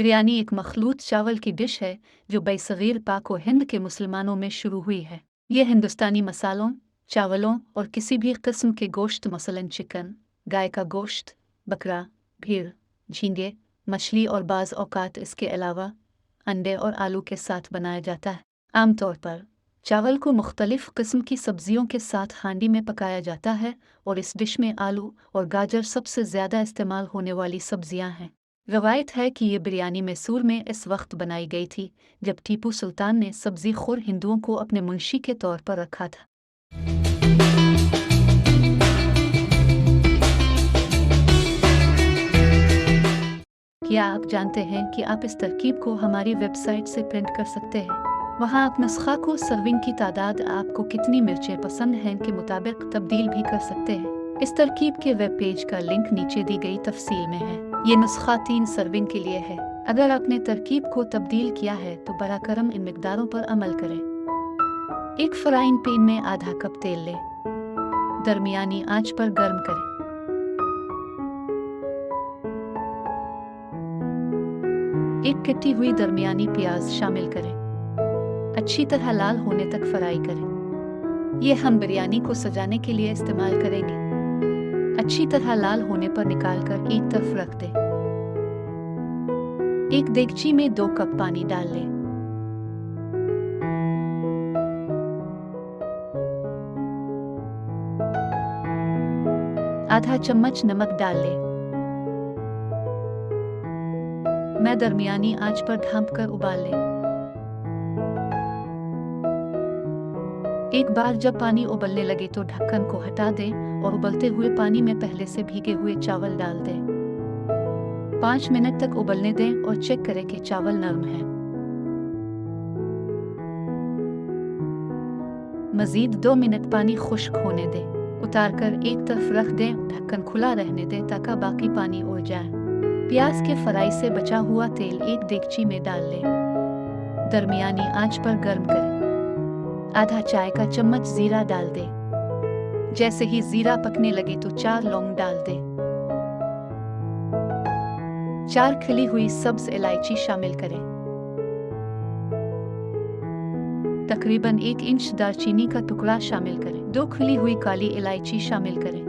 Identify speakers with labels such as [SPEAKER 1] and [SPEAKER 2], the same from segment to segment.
[SPEAKER 1] बिरयानी एक मखलूत चावल की डिश है, जो बैसगीर पाक व हिंद के मुसलमानों में शुरू हुई है। यह हिंदुस्तानी मसालों, चावलों और किसी भी किस्म के गोश्त, मसलन चिकन, गाय का गोश्त, बकरा, भीड़, झींगे, मछली और बाज़ औकात इसके अलावा अंडे और आलू के साथ बनाया जाता है। आमतौर पर चावल को मुख्तलिफ़ किस्म की सब्जियों के साथ हांडी में पकाया जाता है और इस डिश में आलू और गाजर सबसे ज़्यादा इस्तेमाल होने वाली सब्ज़ियाँ हैं। रवायत है कि ये बिरयानी मैसूर में इस वक्त बनाई गई थी, जब टीपू सुल्तान ने सब्ज़ी खोर हिंदुओं को अपने मुंशी के तौर पर रखा था। क्या आप जानते हैं कि आप इस तरकीब को हमारी वेबसाइट से प्रिंट कर सकते हैं? वहाँ आप नुस्खा को सर्विंग की तादाद, आपको कितनी मिर्चें पसंद हैं के मुताबिक तब्दील भी कर सकते हैं। इस तरकीब के वेब पेज का लिंक नीचे दी गई तफसील में है। ये नुस्खा तीन सर्विंग के लिए है। अगर आपने तरकीब को तब्दील किया है तो बरा करम इन मकदारों पर अमल करें। एक फ्राइंग पैन में आधा कप तेल लें। दरमियानी आँच पर गर्म करें। एक कटी हुई दरमियानी प्याज शामिल करें। अच्छी तरह लाल होने तक फ्राई करें। यह हम बिरयानी को सजाने के लिए इस्तेमाल करेंगे। अच्छी तरह लाल होने पर निकालकर एक तरफ़ रख दें। एक देगची में दो कप पानी डाल लें। आधा चम्मच नमक डाल लें। मैं दरमियानी आँच पर ढांप कर उबाल लें। एक बार जब पानी उबलने लगे तो ढक्कन को हटा दें और उबलते हुए पानी में पहले से भीगे हुए चावल डाल दें। पाँच मिनट तक उबलने दें और चेक करें कि चावल नरम है। मजीद दो मिनट पानी खुश्क होने दें। उतारकर एक तरफ़ रख दें, ढक्कन खुला रहने दें ताकि बाकी पानी उड़ जाए। प्याज के फ्राई से बचा हुआ तेल एक देगची में डाल लें। दरमियानी आँच पर गर्म करें। आधा चाय का चम्मच जीरा डाल दे। जैसे ही जीरा पकने लगे तो चार लौंग डाल दे। चार खिली हुई सब्ज इलायची शामिल करें। तकरीबन एक इंच दालचीनी का टुकड़ा शामिल करें। दो खिली हुई काली इलायची शामिल करें।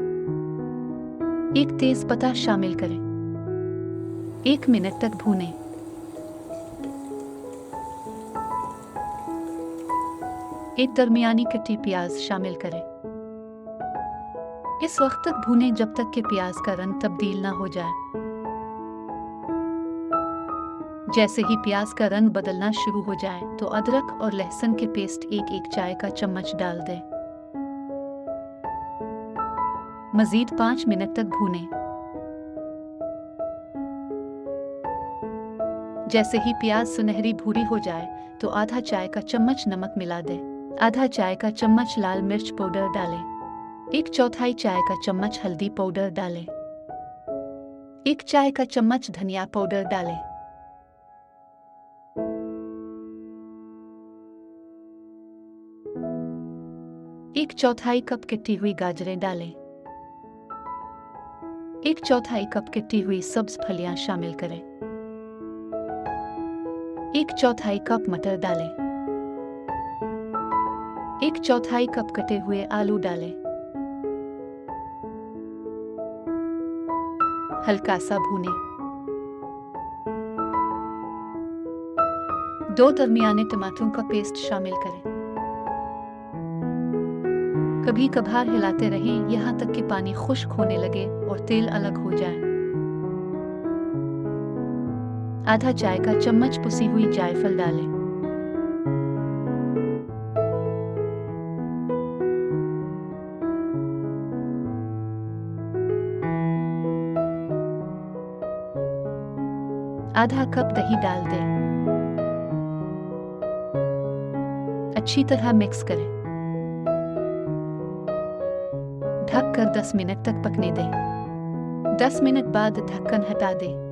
[SPEAKER 1] एक तेज पत्ता शामिल करें। एक मिनट तक भूनें। एक दरमियानी कटी प्याज शामिल करें। इस वक्त तक भूने जब तक कि प्याज का रंग तब्दील ना हो जाए। जैसे ही प्याज का रंग बदलना शुरू हो जाए तो अदरक और लहसुन के पेस्ट एक एक चाय का चम्मच डाल दें। मजीद पाँच मिनट तक भूनें। जैसे ही प्याज सुनहरी भूरी हो जाए तो आधा चाय का चम्मच नमक मिला दें। आधा चाय का चम्मच लाल मिर्च पाउडर डालें। एक चौथाई चाय का चम्मच हल्दी पाउडर डालें। एक चाय का चम्मच धनिया पाउडर डालें। एक चौथाई कप किट्टी हुई गाजरें डालें। एक चौथाई कप किट्टी हुई सब्ज फलियाँ शामिल करें। एक चौथाई कप मटर डालें। चौथाई कप कटे हुए आलू डालें। हल्का सा भूनें। दो दरमियाने टमाटरों का पेस्ट शामिल करें। कभी कभार हिलाते रहें, यहाँ तक कि पानी खुश्क होने लगे और तेल अलग हो जाए। आधा चाय का चम्मच पुसी हुई जायफल डालें। आधा कप दही डाल दें। अच्छी तरह मिक्स करें। ढक कर 10 मिनट तक पकने दें। 10 मिनट बाद ढक्कन हटा दें।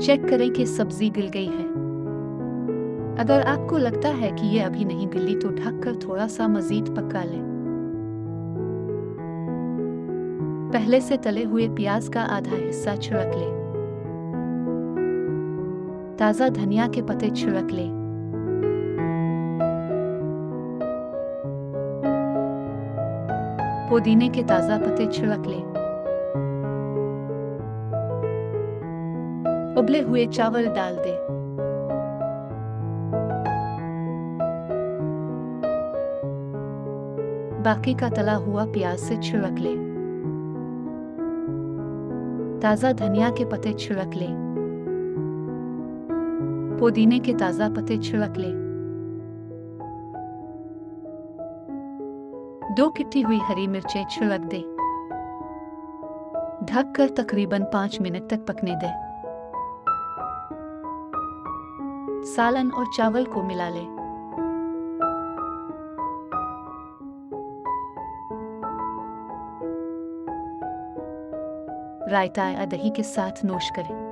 [SPEAKER 1] चेक करें कि सब्ज़ी गिल गई है। अगर आपको लगता है कि यह अभी नहीं गिली तो ढककर थोड़ा सा मजीद पका लें। पहले से तले हुए प्याज का आधा हिस्सा छिड़क लें। ताज़ा धनिया के पत्ते छिड़क ले। पुदीने के ताज़ा पत्ते छिड़क ले। उबले हुए चावल डाल दे। बाकी का तला हुआ प्याज से छिड़क ले। ताज़ा धनिया के पत्ते छिड़क ले। पुदीने के ताज़ा पत्ते छिड़क ले। दो किट्टी हुई हरी मिर्चें छिड़क दे। ढककर तकरीबन पाँच मिनट तक पकने दे। सालन और चावल को मिला ले। रायता या दही के साथ नोश करें।